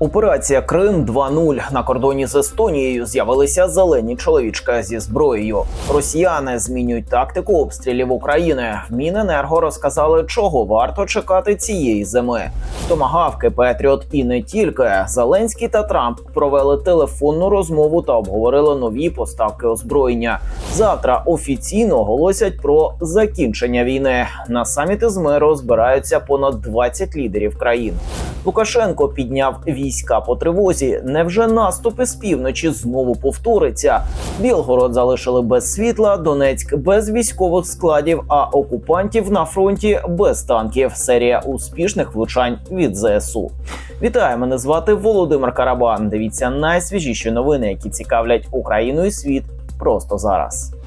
Операція Крим 2.0. на кордоні з Естонією з'явилися зелені чоловічка зі зброєю. Росіяни змінюють тактику обстрілів України. Міненерго розказали, чого варто чекати цієї зими. Томагавки, Петріот і не тільки Зеленський та Трамп провели телефонну розмову та обговорили нові поставки озброєння. Завтра офіційно оголосять про закінчення війни. На саміти з миру збираються понад 20 лідерів країн. Лукашенко підняв війська по тривозі. Невже наступи з півночі знову повториться? Білгород залишили без світла, Донецьк без військових складів, а окупантів на фронті без танків. Серія успішних влучань від ЗСУ. Вітаю, мене звати Володимир Карабан. Дивіться найсвіжіші новини, які цікавлять Україну і світ просто зараз.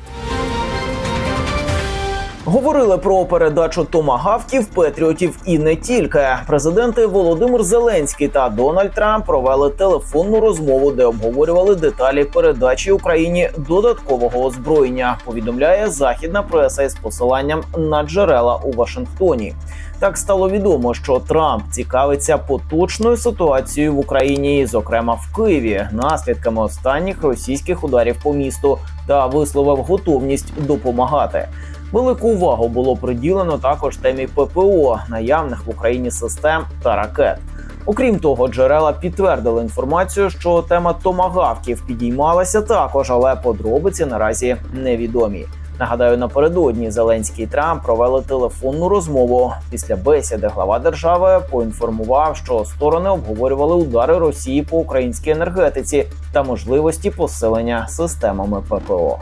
Говорили про передачу томагавків, петріотів і не тільки. Президенти Володимир Зеленський та Дональд Трамп провели телефонну розмову, де обговорювали деталі передачі Україні додаткового озброєння. Повідомляє західна преса із посиланням на джерела у Вашингтоні. Так стало відомо, що Трамп цікавиться поточною ситуацією в Україні, зокрема в Києві, наслідками останніх російських ударів по місту, та висловив готовність допомагати. Велику увагу було приділено також темі ППО, наявних в Україні систем та ракет. Окрім того, джерела підтвердили інформацію, що тема томагавків підіймалася також, але подробиці наразі невідомі. Нагадаю, напередодні Зеленський і Трамп провели телефонну розмову. Після бесіди глава держави поінформував, що сторони обговорювали удари Росії по українській енергетиці та можливості посилення системами ППО.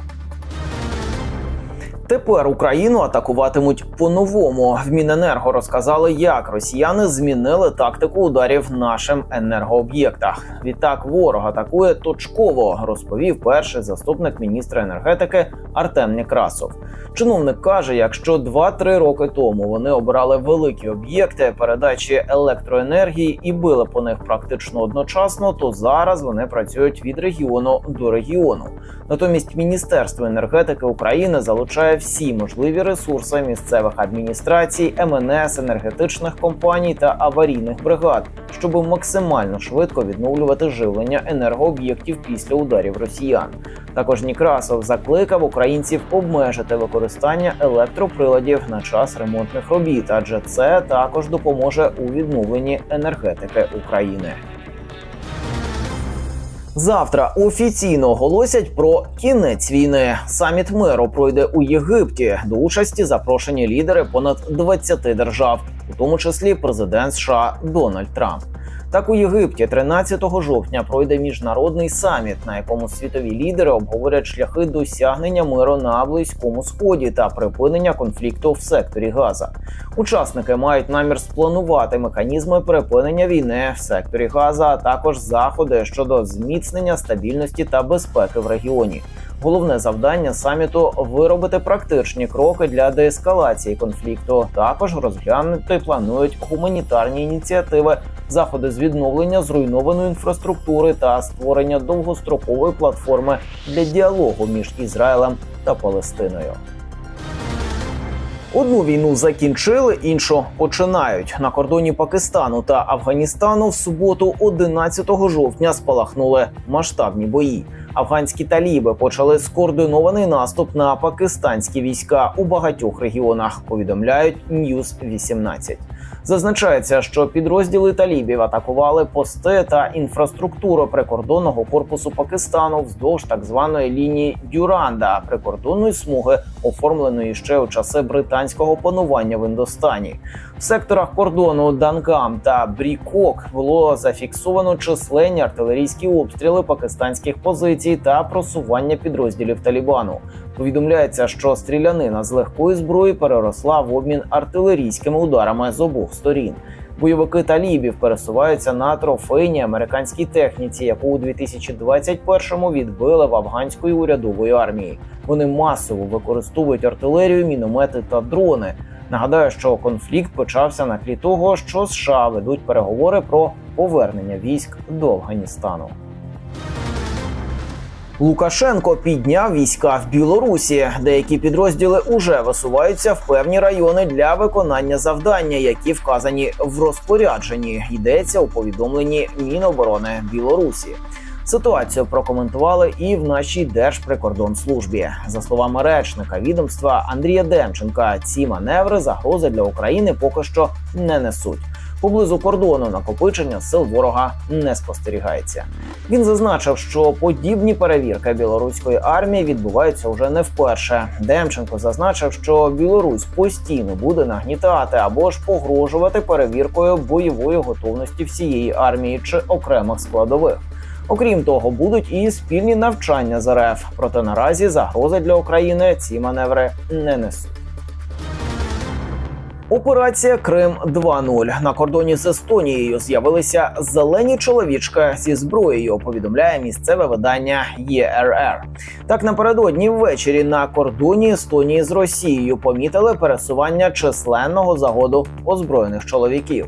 Тепер Україну атакуватимуть по-новому. В Міненерго розказали, як росіяни змінили тактику ударів нашим енергооб'єктах. Відтак ворог атакує точково, розповів перший заступник міністра енергетики Артем Некрасов. Чиновник каже, якщо 2-3 роки тому вони обирали великі об'єкти передачі електроенергії і били по них практично одночасно, то зараз вони працюють від регіону до регіону. Натомість Міністерство енергетики України залучає всі можливі ресурси місцевих адміністрацій, МНС, енергетичних компаній та аварійних бригад, щоб максимально швидко відновлювати живлення енергооб'єктів після ударів росіян. Також Нікрасов закликав українців обмежити використання електроприладів на час ремонтних робіт, адже це також допоможе у відновленні енергетики України. Завтра офіційно оголосять про кінець війни. Саміт миру пройде у Єгипті. До участі запрошені лідери понад 20 держав, у тому числі президент США Дональд Трамп. Так у Єгипті 13 жовтня пройде міжнародний саміт, на якому світові лідери обговорять шляхи досягнення миру на близькому сході та припинення конфлікту в секторі Газа. Учасники мають намір спланувати механізми припинення війни в секторі Газа, а також заходи щодо зміцнення стабільності та безпеки в регіоні. Головне завдання саміту виробити практичні кроки для деескалації конфлікту. Також розглянути планують гуманітарні ініціативи, заходи з відновлення зруйнованої інфраструктури та створення довгострокової платформи для діалогу між Ізраїлем та Палестиною. Одну війну закінчили, іншу починають на кордоні Пакистану та Афганістану. В суботу, 11 жовтня, спалахнули масштабні бої. Афганські таліби почали скоординований наступ на пакистанські війська у багатьох регіонах. Повідомляють News 18. Зазначається, що підрозділи талібів атакували пости та інфраструктуру прикордонного корпусу Пакистану вздовж так званої лінії Дюранда прикордонної смуги, оформленої ще у часи британського панування в Індостані. В секторах кордону Дангам та Брікок було зафіксовано численні артилерійські обстріли пакистанських позицій та просування підрозділів Талібану. Повідомляється, що стрілянина з легкої зброї переросла в обмін артилерійськими ударами з обох сторін. Бойовики талібів пересуваються на трофейній американській техніці, яку у 2021-му відбили в афганської урядової армії. Вони масово використовують артилерію, міномети та дрони. Нагадаю, що конфлікт почався на тлі того, що США ведуть переговори про повернення військ до Афганістану. Лукашенко підняв війська в Білорусі. Деякі підрозділи уже висуваються в певні райони для виконання завдання, які вказані в розпорядженні. Йдеться у повідомленні Міноборони Білорусі. Ситуацію прокоментували і в нашій Держприкордонслужбі. За словами речника відомства Андрія Демченка, ці маневри загрози для України поки що не несуть. Поблизу кордону накопичення сил ворога не спостерігається. Він зазначив, що подібні перевірки білоруської армії відбуваються вже не вперше. Демченко зазначив, що Білорусь постійно буде нагнітати або ж погрожувати перевіркою бойової готовності всієї армії чи окремих складових. Окрім того, будуть і спільні навчання з РФ. Проте наразі загрози для України ці маневри не несуть. Операція Крим 2.0. на кордоні з Естонією з'явилися зелені чоловічки зі зброєю. Повідомляє місцеве видання ЄРР. Так напередодні ввечері на кордоні Естонії з Росією помітили пересування численного загоду озброєних чоловіків.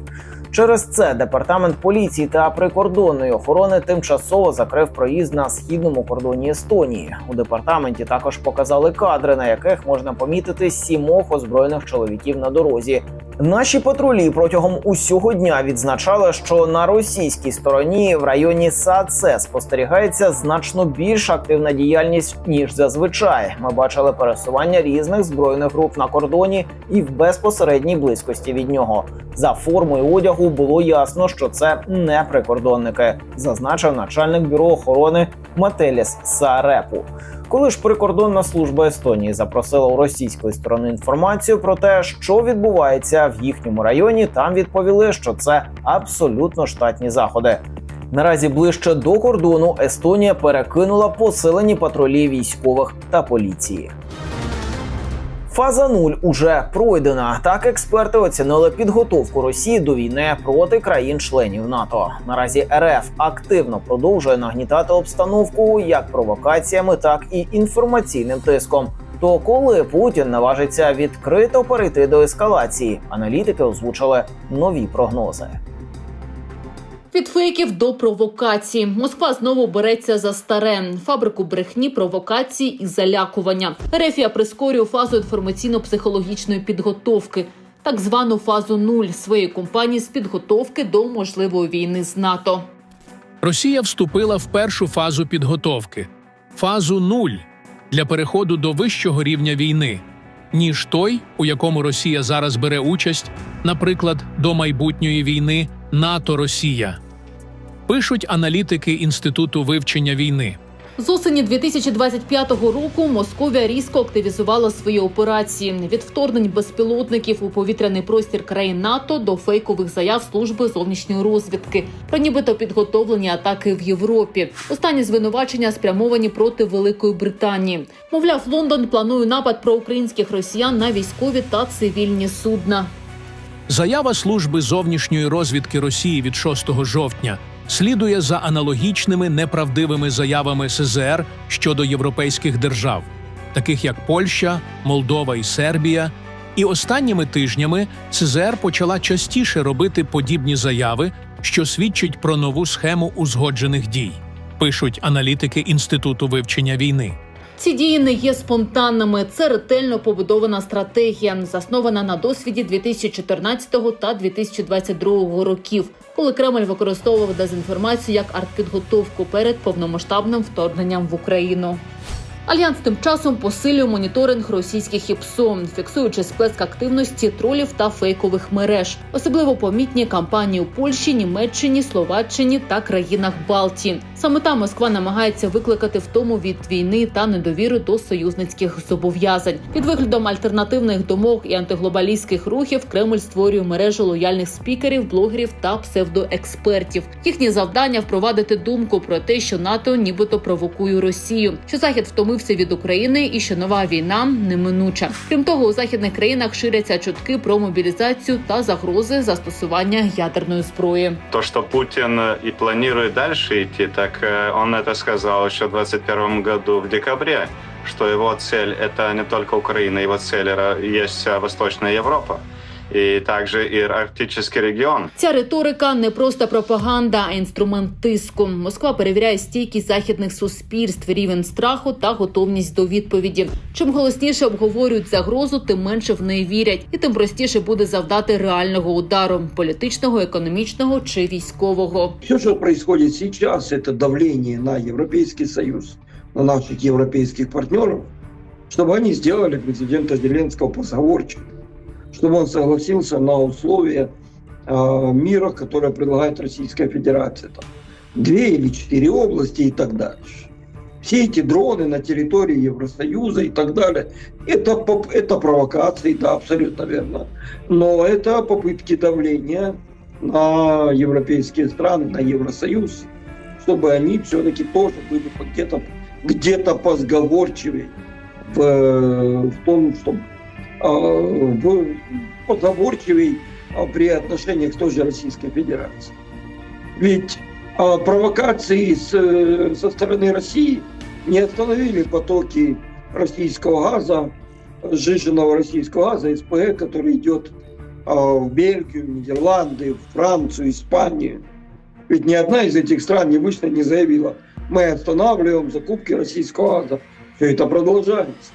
Через це департамент поліції та прикордонної охорони тимчасово закрив проїзд на східному кордоні Естонії. У департаменті також показали кадри, на яких можна помітити сімох озброєних чоловіків на дорозі. Наші патрулі протягом усього дня відзначали, що на російській стороні в районі Саце спостерігається значно більш активна діяльність ніж зазвичай. Ми бачили пересування різних збройних груп на кордоні і в безпосередній близькості від нього. За формою одягу було ясно, що це не прикордонники, зазначив начальник бюро охорони Мателіс Сарепу. Коли ж прикордонна служба Естонії запросила у російської сторони інформацію про те, що відбувається в їхньому районі, там відповіли, що це абсолютно штатні заходи. Наразі ближче до кордону Естонія перекинула посилені патрулі військових та поліції. Фаза нуль уже пройдена. Так експерти оцінили підготовку Росії до війни проти країн-членів НАТО. Наразі РФ активно продовжує нагнітати обстановку як провокаціями, так і інформаційним тиском. То коли Путін наважиться відкрито перейти до ескалації, аналітики озвучили нові прогнози. Від фейків до провокацій. Москва знову береться за старе. Фабрику брехні, провокацій і залякування. Рефія прискорює фазу інформаційно-психологічної підготовки, так звану фазу нуль своєї компанії з підготовки до можливої війни з НАТО. Росія вступила в першу фазу підготовки. Фазу нуль для переходу до вищого рівня війни, ніж той, у якому Росія зараз бере участь, наприклад, до майбутньої війни НАТО-Росія. Пишуть аналітики Інституту вивчення війни. З осені 2025 року Московія різко активізувала свої операції від вторгнень безпілотників у повітряний простір країн НАТО до фейкових заяв служби зовнішньої розвідки про нібито підготовлені атаки в Європі. Останні звинувачення спрямовані проти Великої Британії. Мовляв, Лондон планує напад про українських росіян на військові та цивільні судна. Заява служби зовнішньої розвідки Росії від 6 жовтня слідує за аналогічними неправдивими заявами СЗР щодо європейських держав, таких як Польща, Молдова і Сербія. І останніми тижнями СЗР почала частіше робити подібні заяви, що свідчать про нову схему узгоджених дій, пишуть аналітики Інституту вивчення війни. Ці дії не є спонтанними. Це ретельно побудована стратегія, заснована на досвіді 2014 та 2022 років, коли Кремль використовував дезінформацію як артпідготовку перед повномасштабним вторгненням в Україну. Альянс тим часом посилює моніторинг російських ІПСО, фіксуючи сплеск активності тролів та фейкових мереж. Особливо помітні кампанії у Польщі, Німеччині, Словаччині та країнах Балтії. Саме там Москва намагається викликати втому від війни та недовіру до союзницьких зобов'язань. Під виглядом альтернативних думок і антиглобалістських рухів Кремль створює мережу лояльних спікерів, блогерів та псевдоекспертів. Їхнє завдання впровадити думку про те, що НАТО нібито провокує Росію, що захід втомився від України і що нова війна неминуча. Крім того, у західних країнах ширяться чутки про мобілізацію та загрози застосування ядерної зброї. То, что Путин э, и планирует дальше идти, так э, он это сказал еще в 2021 году в декабре, что его цель это не только Украина, его цель ра- есть вся Восточная Европа. и также и арктический регион. Ця риторика не просто пропаганда, а інструмент тиску. Москва перевіряє стійкість західних суспільств, рівень страху та готовність до відповіді. Чим голосніше обговорюють загрозу, тим менше в неї вірять, і тим простіше буде завдати реального удару політичного, економічного чи військового. Все, что происходит сейчас, это давление на Европейский Союз, на наших европейских партнеров, чтобы они сделали президента Зеленского позаговорчивым, Чтобы он согласился на условия э, мира, которые предлагает Российская Федерация. Там, две или четыре области и так дальше. Все эти дроны на территории Евросоюза и так далее, это, это провокации, да, абсолютно верно. Но это попытки давления на европейские страны, на Евросоюз, чтобы они все-таки тоже были где-то где-то позговорчивее в, в том, что в, позговорчивее а, при отношениях к той же Российской Федерации. Ведь а, провокации э, со стороны России не остановили потоки российского газа, сжиженного российского газа, СПГ, который идет в Бельгию, Нидерланды, Францию, Испанию. Ведь ни одна из этих стран не вышла, не заявила, мы останавливаем закупки российского газа. Все это продолжается.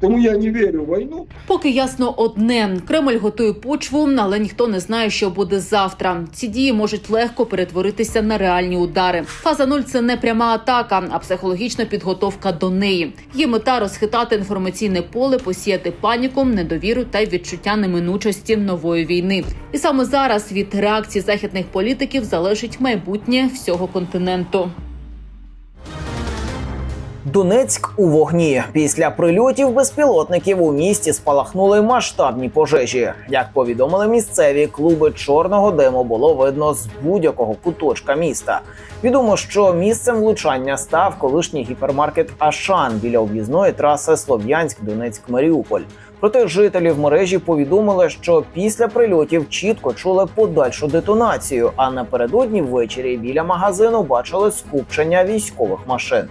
Тому я не верю в войну. Поки ясно одне: Кремль готує почву, але ніхто не знає, що буде завтра. Ці дії можуть легко перетворитися на реальні удари. Фаза нуль це не пряма атака, а психологічна підготовка до неї. Є мета розхитати інформаційне поле, посіяти паніку, недовіру та відчуття неминучості нової війни. І саме зараз від реакції західних політиків залежить майбутнє всього континенту. Донецьк у вогні. Після прильотів безпілотників у місті спалахнули масштабні пожежі. Як повідомили місцеві, клуби чорного диму було видно з будь-якого куточка міста. Відомо, що місцем влучання став колишній гіпермаркет Ашан біля об'їзної траси Слов'янськ, Донецьк, Маріуполь. Проте жителі в мережі повідомили, що після прильотів чітко чули подальшу детонацію. А напередодні ввечері біля магазину бачили скупчення військових машин.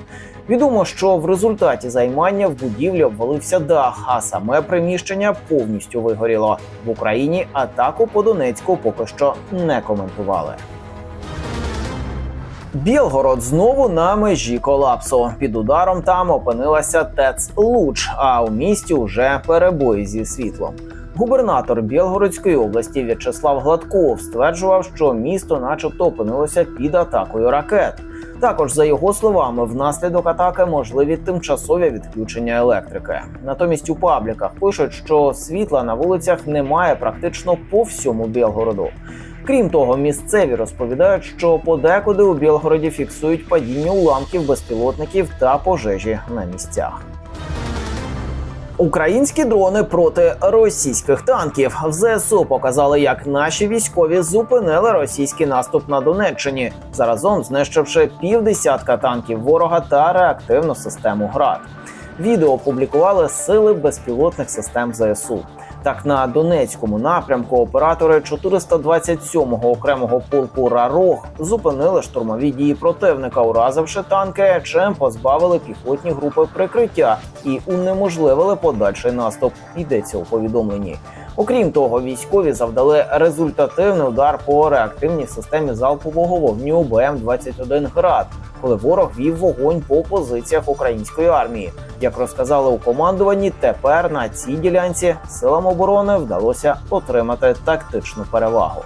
Відомо, що в результаті займання в будівлі обвалився дах, а саме приміщення повністю вигоріло. В Україні атаку по Донецьку поки що не коментували. Білгород знову на межі колапсу. Під ударом там опинилася ТЕЦ Луч, а у місті вже перебої зі світлом. Губернатор Білгородської області В'ячеслав Гладков стверджував, що місто, начебто, опинилося під атакою ракет. Також, за його словами, внаслідок атаки можливі тимчасові відключення електрики. Натомість у пабліках пишуть, що світла на вулицях немає практично по всьому Білгороду. Крім того, місцеві розповідають, що подекуди у Білгороді фіксують падіння уламків безпілотників та пожежі на місцях. Українські дрони проти російських танків в ЗСУ показали, як наші військові зупинили російський наступ на Донеччині, заразом знищивши півдесятка танків ворога та реактивну систему ГРАД. Відео опублікували сили безпілотних систем ЗСУ. Так, на Донецькому напрямку оператори 427-го окремого полку Рарог зупинили штурмові дії противника, уразивши танки, чим позбавили піхотні групи прикриття і унеможливили подальший наступ. Йдеться у повідомленні. Окрім того, військові завдали результативний удар по реактивній системі залпового вогню БМ-21 град, коли ворог вів вогонь по позиціях української армії. Як розказали у командуванні, тепер на цій ділянці силам оборони вдалося отримати тактичну перевагу.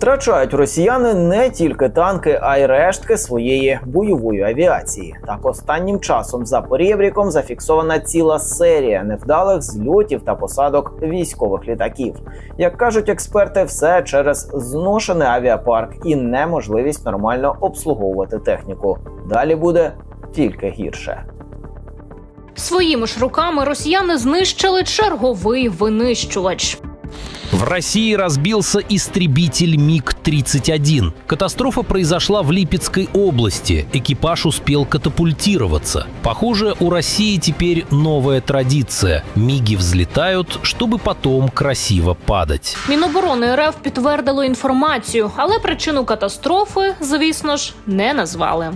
Втрачають росіяни не тільки танки, а й рештки своєї бойової авіації. Так останнім часом за порєбріком зафіксована ціла серія невдалих зльотів та посадок військових літаків. Як кажуть експерти, все через зношений авіапарк і неможливість нормально обслуговувати техніку. Далі буде тільки гірше. Своїми ж руками росіяни знищили черговий винищувач. В России разбился истребитель МиГ-31. Катастрофа произошла в Липецкой области. Экипаж успел катапультироваться. Похоже, у России теперь новая традиция. Миги взлетают, чтобы потом красиво падать. Міноборони РФ підтвердило інформацію, але причину катастрофи, звісно ж, не назвали.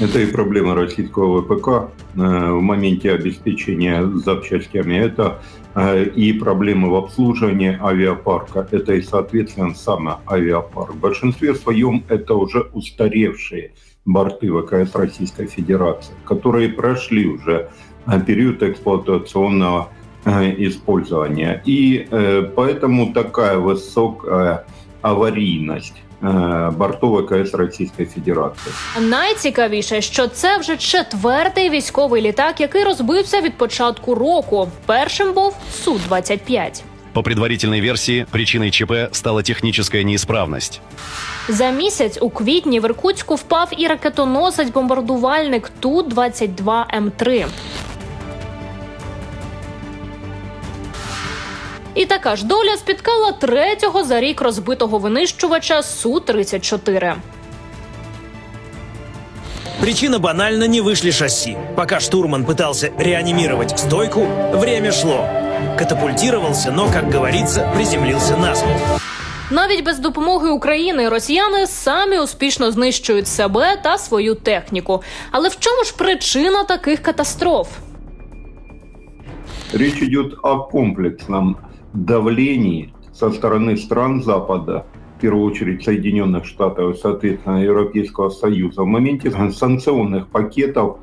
Это и проблема российского ВПК э, в моменте обеспечения запчастями. Это э, и проблемы в обслуживании авиапарка. Это и, соответственно, сам авиапарк. В большинстве своем это уже устаревшие борты ВКС Российской Федерации, которые прошли уже э, период эксплуатационного э, использования. И э, поэтому такая высокая аварийность э, бортов ВКС Российской Федерации. Найцікавіше, що це вже четвертий військовий літак, який розбився від початку року. Першим був су 25 По предварительной версии, причиной ЧП стала техническая неисправность. За місяць у квітні в Іркутську впав і ракетоносець-бомбардувальник Ту-22М3. І така ж доля спіткала третього за рік розбитого винищувача Су-34. Причина банально не вышли шасси. Пока штурман пытался реанимировать стойку, время шло. Катапультировался, но, как говорится, приземлился на. Навіть без допомоги України росіяни самі успішно знищують себе та свою техніку. Але в чому ж причина таких катастроф? Речь идет о комплексном давлении со стороны стран Запада, в первую очередь Соединенных Штатов и, соответственно, Европейского Союза, в моменте санкционных пакетов,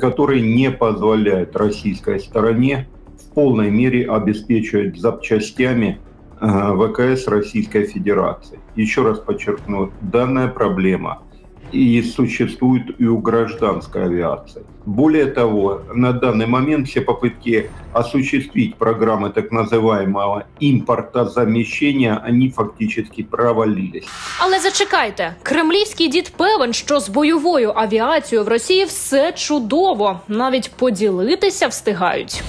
которые не позволяют российской стороне в полной мере обеспечивать запчастями э, ВКС Российской Федерации. Еще раз подчеркну, данная проблема и существует и у гражданской авиации. Более того, на данный момент все попытки осуществить программы так называемого импортозамещения, они фактически провалились. Але зачекайте, кремлівський дід певен, що з бойовою авіацією в Росії все чудово, навіть поділитися встигають.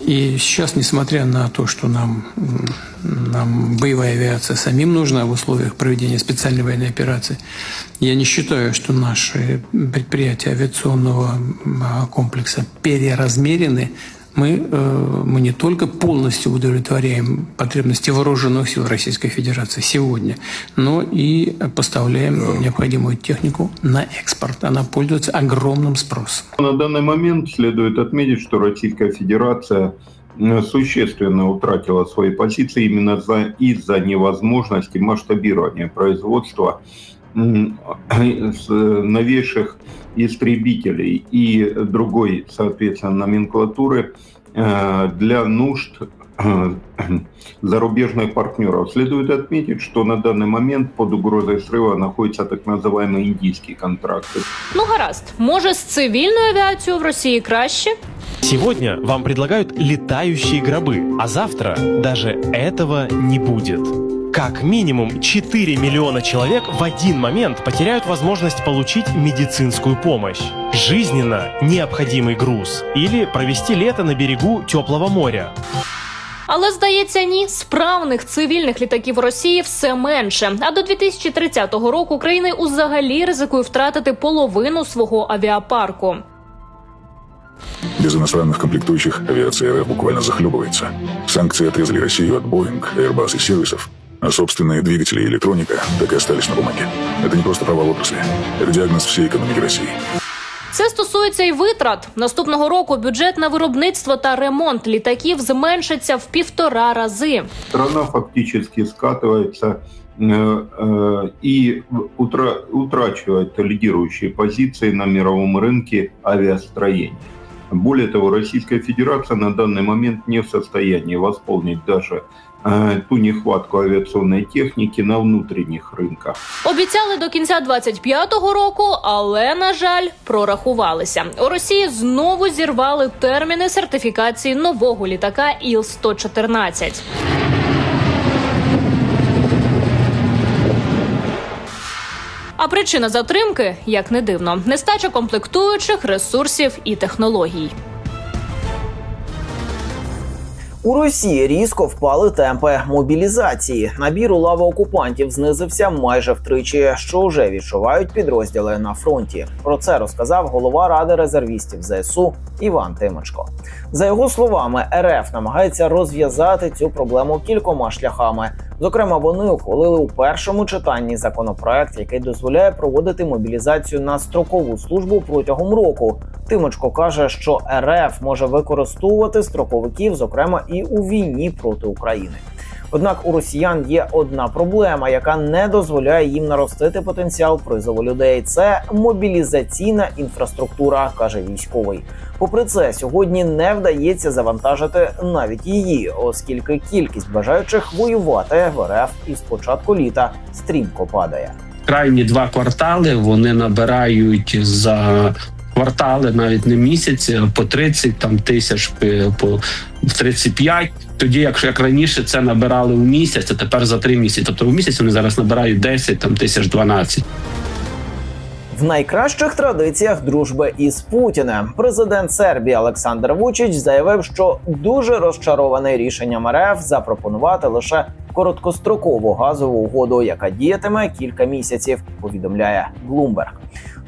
И сейчас, несмотря на то, что нам, нам боевая авиация самим нужна в условиях проведения специальной военной операции, я не считаю, что наши предприятия авиационного а, комплекса переразмерены. Мы, э, мы не только полностью удовлетворяем потребности вооруженных сил Российской Федерации сегодня, но и поставляем необходимую технику на экспорт. Она пользуется огромным спросом. На данный момент следует отметить, что Российская Федерация э, существенно утратила свои позиции именно за, из-за невозможности масштабирования производства новейших истребителей и другой, соответственно, номенклатуры э, для нужд э, зарубежных партнеров. Следует отметить, что на данный момент под угрозой срыва находятся так называемые индийские контракты. Ну гаразд, може, з цивільною авіацією в Росії краще? Сегодня вам предлагают летающие гробы, а завтра даже этого не будет. Как минимум 4 миллиона человек в один момент потеряют возможность получить медицинскую помощь, жизненно необходимый груз или провести лето на берегу теплого моря. Але здається, ні, справних цивільних літаків Росії все менше. А до 2030 року Україна узагалі ризикує втратити половину свого авіапарку. Без иностранных комплектующих авиация РФ буквально захлебывается. Санкции отрезали Россию от Boeing, Airbus и сервисов, а собственные двигатели и электроника так и остались на бумаге. Это не просто провал отрасли, это диагноз всей экономики России. Це стосується і витрат. Наступного року бюджет на виробництво та ремонт літаків зменшиться в півтора рази. Страна фактически скатывается э, э, и утра- утрачивает лидирующие позиции на мировом рынке авиастроения. Более того, Российская Федерация на данный момент не в состоянии восполнить даже э, ту нехватку авиационной техники на внутренних рынках. Обіцяли до кінця 25-го року, але на жаль, прорахувалися. У Росії знову зірвали терміни сертифікації нового літака Іл-114. А причина затримки, як не дивно, нестача комплектуючих ресурсів і технологій. У Росії різко впали темпи мобілізації. Набір у лави окупантів знизився майже втричі, що вже відчувають підрозділи на фронті. Про це розказав голова ради резервістів ЗСУ Іван Тимочко. За його словами, РФ намагається розв'язати цю проблему кількома шляхами. Зокрема, вони ухвалили у першому читанні законопроект, який дозволяє проводити мобілізацію на строкову службу протягом року. Тимочко каже, що РФ може використовувати строковиків, зокрема і у війні проти України. Однак у росіян є одна проблема, яка не дозволяє їм наростити потенціал призову людей. Це мобілізаційна інфраструктура, каже військовий. Попри це, сьогодні не вдається завантажити навіть її, оскільки кількість бажаючих воювати в РФ із початку літа стрімко падає. крайні два квартали вони набирають за квартали, навіть не місяці, по 30 там тисяч е, по в 35. Тоді, якщо як раніше це набирали в місяць, а тепер за три місяці. Тобто в місяць вони зараз набирають 10 там тисяч 12. В найкращих традиціях дружби із Путіним президент Сербії Олександр Вучич заявив, що дуже розчарований рішенням РФ запропонувати лише короткострокову газову угоду, яка діятиме кілька місяців. Повідомляє Bloomberg.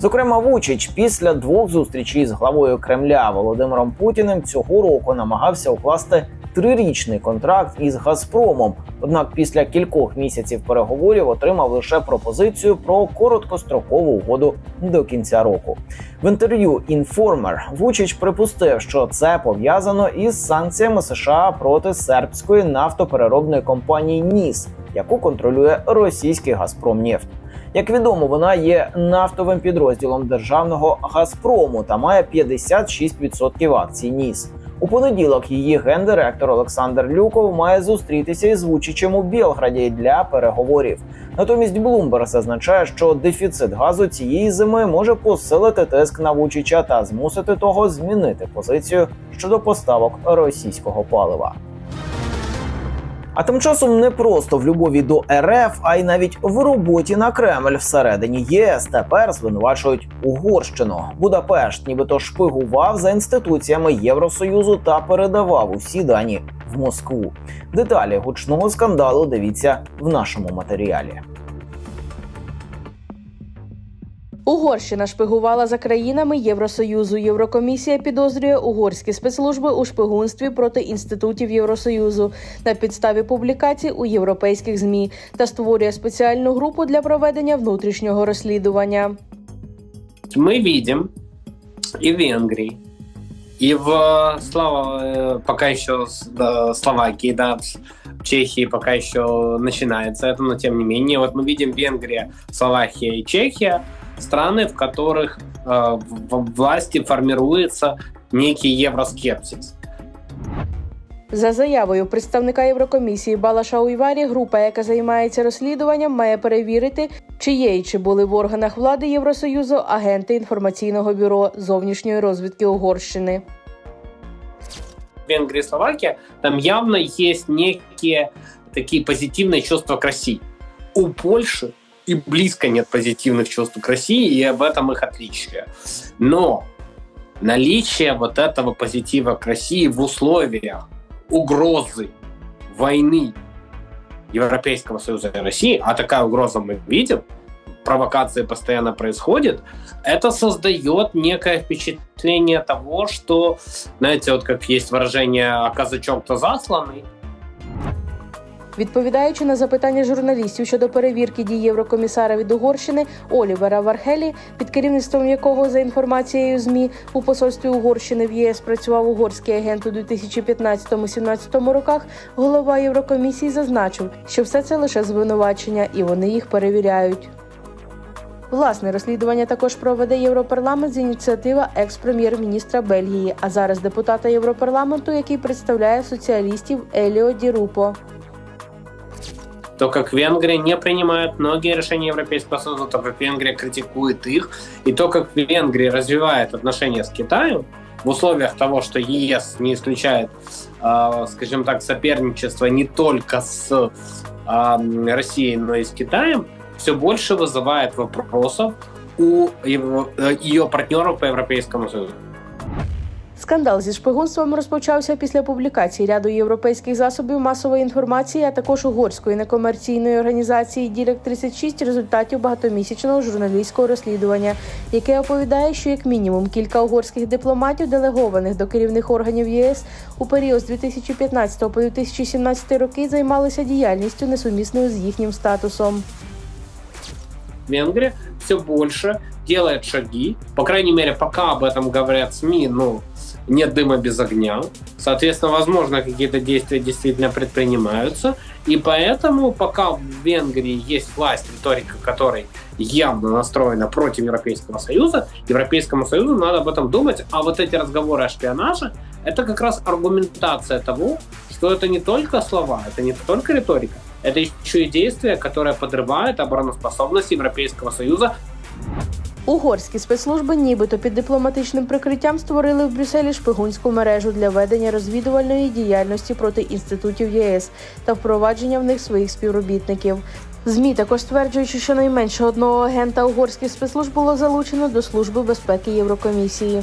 Зокрема, Вучич після двох зустрічей з главою Кремля Володимиром Путіним цього року намагався укласти трирічний контракт із Газпромом. Однак після кількох місяців переговорів отримав лише пропозицію про короткострокову угоду до кінця року. В інтерв'ю Informer Вучич припустив, що це пов'язано із санкціями США проти сербської нафтопереробної компанії НІС, яку контролює російський Газпромнефть. Як відомо, вона є нафтовим підрозділом державного Газпрому та має 56% акцій НІС. У понеділок її гендиректор Олександр Люков має зустрітися із Вучичем у Білграді для переговорів. Натомість Bloomberg зазначає, що дефіцит газу цієї зими може посилити тиск на Вучича та змусити того змінити позицію щодо поставок російського палива. А тим часом не просто в любові до РФ, а й навіть в роботі на Кремль всередині ЄС тепер звинувачують Угорщину. Будапешт, нібито шпигував за інституціями Євросоюзу та передавав усі дані в Москву. Деталі гучного скандалу дивіться в нашому матеріалі. Угорщина шпигувала за країнами Євросоюзу. Єврокомісія підозрює угорські спецслужби у шпигунстві проти інститутів Євросоюзу на підставі публікацій у європейських змі та створює спеціальну групу для проведення внутрішнього розслідування. мы видим и в Венгрии, и в э, Слава, э, пока еще с- да, Словакии, да, в Чехии пока еще начинается это, но тем не менее, вот мы видим Венгрия, Словакия и Чехия, страны, в которых э, в в власти формируется некий евроскепсис. За заявою представника Єврокомісії Балаша Уйварі, група, яка займається розслідуванням, має перевірити, чи є і чи були в органах влади Євросоюзу агенти інформаційного бюро зовнішньої розвідки Угорщини. Венгрия и Словакия, там явно есть некие такие позитивные чувства к России. У Польши и близко нет позитивных чувств к России, и об этом их отличие. Но наличие вот этого позитива к России в условиях угрозы войны Европейского Союза и России, а такая угроза мы видим, провокации постоянно происходят, это создает некое впечатление того, что, знаете, вот как есть выражение «а казачок-то засланный», Відповідаючи на запитання журналістів щодо перевірки дій Єврокомісара від Угорщини Олівера Вархелі, під керівництвом якого за інформацією змі у посольстві Угорщини в ЄС працював угорський агент у 2015-17 роках, голова Єврокомісії зазначив, що все це лише звинувачення, і вони їх перевіряють. Власне розслідування також проведе Європарламент з ініціатива екс-прем'єр-міністра Бельгії, а зараз депутата Європарламенту, який представляє соціалістів Еліо Ді Рупо. То как Венгрия не принимает многие решения Европейского Союза, то как Венгрия критикует их, и то, как Венгрия развивает отношения с Китаем в условиях того, что ЕС не исключает, э, скажем так, соперничество не только с э, Россией, но и с Китаем, все больше вызывает вопросов у его, э, ее партнеров по Европейскому Союзу. Скандал зі шпигунством розпочався після публікації ряду європейських засобів масової інформації, а також угорської некомерційної організації Ділек 36 результатів багатомісячного журналістського розслідування, яке оповідає, що як мінімум кілька угорських дипломатів, делегованих до керівних органів ЄС, у період з 2015 по 2017 роки займалися діяльністю несумісною з їхнім статусом. Венгрия все больше делает шаги. По крайней мере, пока об этом говорят СМИ, ну, нет дыма без огня. Соответственно, возможно, какие-то действия действительно предпринимаются. И поэтому, пока в Венгрии есть власть, риторика которой явно настроена против Европейского Союза, Европейскому Союзу надо об этом думать. А вот эти разговоры о шпионаже – это как раз аргументация того, что это не только слова, это не только риторика, это еще и действия, которые подрывают обороноспособность Европейского Союза Угорські спецслужби, нібито під дипломатичним прикриттям, створили в Брюсселі шпигунську мережу для ведення розвідувальної діяльності проти інститутів ЄС та впровадження в них своїх співробітників. ЗМІ також стверджують, що щонайменше одного агента угорських спецслужб було залучено до служби безпеки Єврокомісії.